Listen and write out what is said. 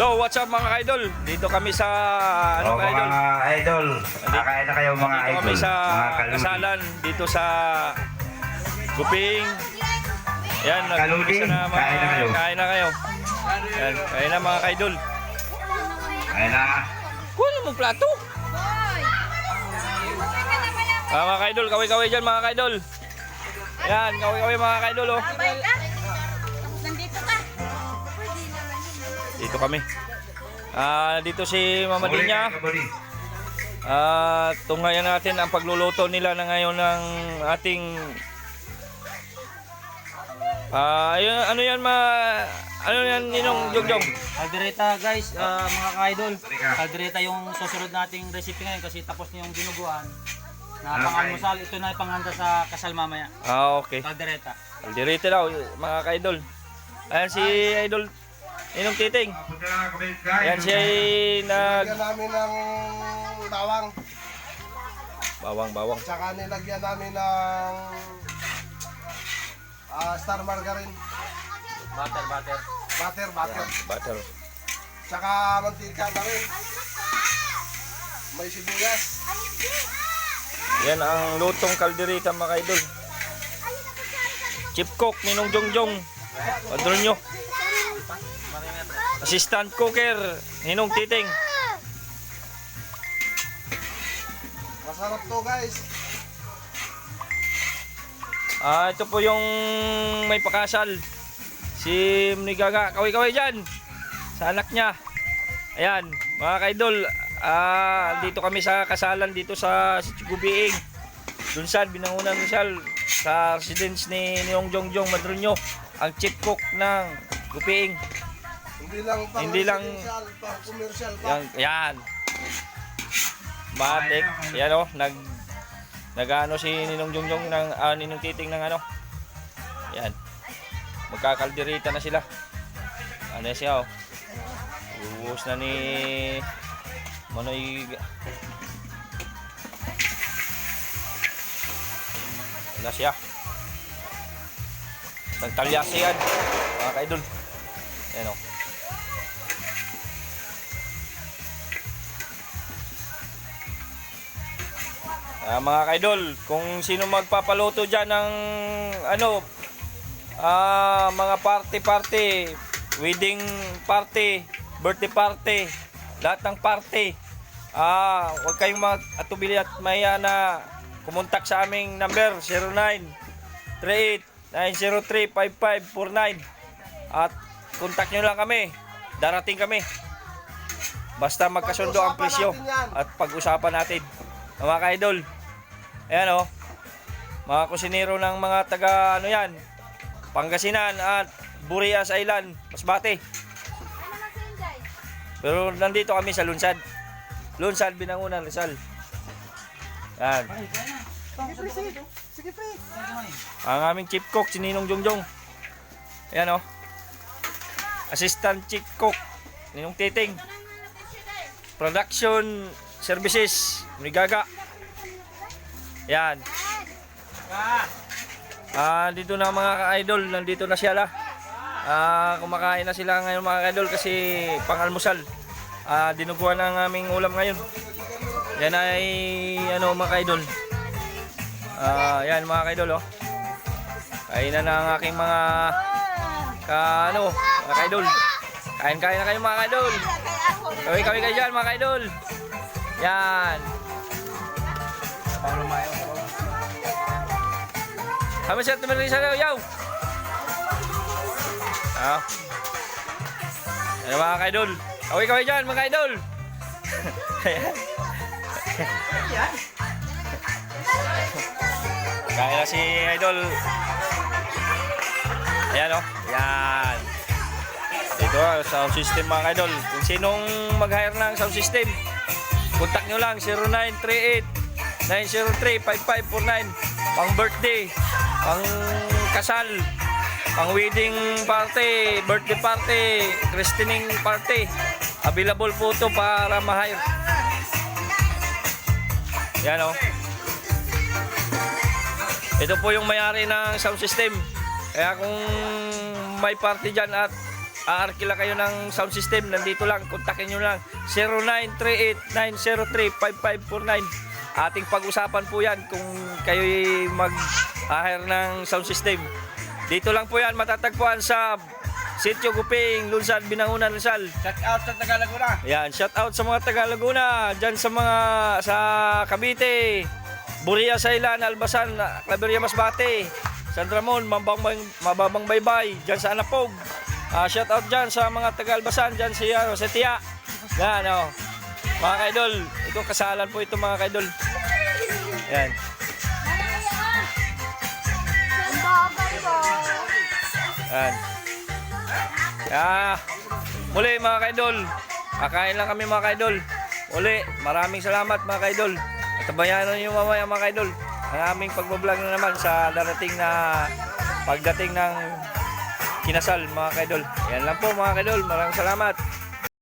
Lo, what's up mga idol? Dito kami sa ano Oh, mga idol? mga idol. Kakain na kayo mga Dito idol. kami sa mga kasalan dito sa Guping. Yan, nag-umpisa na mga kain na kayo. Kain na kayo. Yan, kain na mga idol. Kain na. Kuha mo plato. Ah, mga idol, kaway-kaway dyan mga idol. Yan, kaway-kaway mga idol oh. Dito kami. Ah, dito si Mama Dinya. At tunghayan natin ang pagluluto nila na ngayon ng ating Ah, ayun, ano yan ma ano yan ninong Jogjong? Kaldereta guys, ah, mga ka-idol. Kaldereta yung susunod nating recipe ngayon kasi tapos na yung ginuguan. Na Okay. pang-almusal, ito na yung panghanda sa kasal mamaya. Ah, okay. Kaldereta. Direte daw mga ka-idol. Ayan si Idol Ninong Titing. Ayan siya ay nag Nilagyan namin ng bawang. bawang bawang. Tsaka nilagyan namin ng ah, star margarine. Butter, butter. Butter, butter. Butter. Tsaka mantika na rin. May sibuyas. Yan ang lutong kaldereta mga ka-idol. Chip cook Ninong Jongjong. Padron nyo. Assistant cooker Ninong Titing. Masarap to guys. Ah, ito po yung may pakasal. Si Mnigaga, kaway-kaway dyan. Sa anak niya. Ayan, mga kaidol. Ah, dito kami sa kasalan dito sa Gubiing. Dunsan, binangunan Rizal sa residence ni Niong Jongjong Madronyo. Ang chief cook ng Gubiing. Hindi lang pang Hindi lang- pang commercial pa. Yan, yan. Matik. Yan oh, nag nagano si Ninong Jongjong ng ah, Ninong Titing ng ano. Yan. Magkakalderita na sila. Ano siya oh. Uus na ni Manoy Wala siya. Ng talyasi yan. Mga kaidol. Yan oh. Ah, mga kaidol, kung sino magpapaluto dyan ng ano, ah, mga party-party, wedding party, birthday party, lahat ng party, ah, huwag kayong mag-atubili at maya na kumontak sa aming number 09 38 903 5549 at kontak nyo lang kami, darating kami. Basta magkasundo ang presyo at pag-usapan natin. Mga ka-idol. Ayan oh. Mga kusinero ng mga taga ano yan. Pangasinan at Burias Island, Masbate. Pero nandito kami sa Lunsad. Lunsad, Binangunan, Rizal. Yan. Sige, pre. Ang aming chief cook, si Ninong Jongjong. Ayan oh. Assistant chief cook, Ninong Titing. Production Services, Migaga. Yan. Ah, dito na mga ka-idol, nandito na sila. Ah, kumakain na sila ngayon mga ka-idol kasi pang-almusal. Ah, dinuguan ang aming ulam ngayon. Yan ay ano mga ka-idol. Ah, yan mga ka-idol oh. Kainan na ang aking mga ka ano, mga ka-idol. Kain-kain na kayo mga ka-idol. Kaway kaway kayo dyan mga ka-idol. Yan. Kami sa tumiri sa yaw. Ah. Ano mga ka-idol? Kaway kaway dyan mga ka-idol. Kaya na si idol. Ayan o. Yan. Ito ah, sound system mga idol. Kung sinong mag-hire ng sound system, contact nyo lang 0938-903-5549 pang birthday, pang kasal, pang wedding party, birthday party, christening party. Available po to para ma-hire. Yan o. Ito po yung may-ari ng sound system. Kaya kung may party dyan at aarkila kayo ng sound system, nandito lang, kontakin nyo lang 0938-903-5549. Ating pag-usapan po yan kung kayo mag-hire ng sound system. Dito lang po yan, matatagpuan sa Sitio Guping, Lunsan, Binangunan, Rizal. Shout out sa Tagalaguna. Yan, shout out sa mga taga Laguna, diyan sa mga sa Cavite, Buria Sailan, Albasan, Claveria Masbate, San Ramon, Mababang, Mababang Baybay, diyan sa Anapog. Ah, shout out diyan sa mga taga Albasan, diyan si sa Tia. Yan oh. Mga kaidol, ito kasalan po ito mga kaidol. Yan. Yan. Ah, muli mga kaidol. Kakain lang kami mga kaidol. Uli, maraming salamat mga kaidol. At bayanan niyo mamaya mga kaidol. Ang aming pagbablog na naman sa darating na pagdating ng kinasal mga kaidol. Yan lang po mga kaidol. Maraming salamat.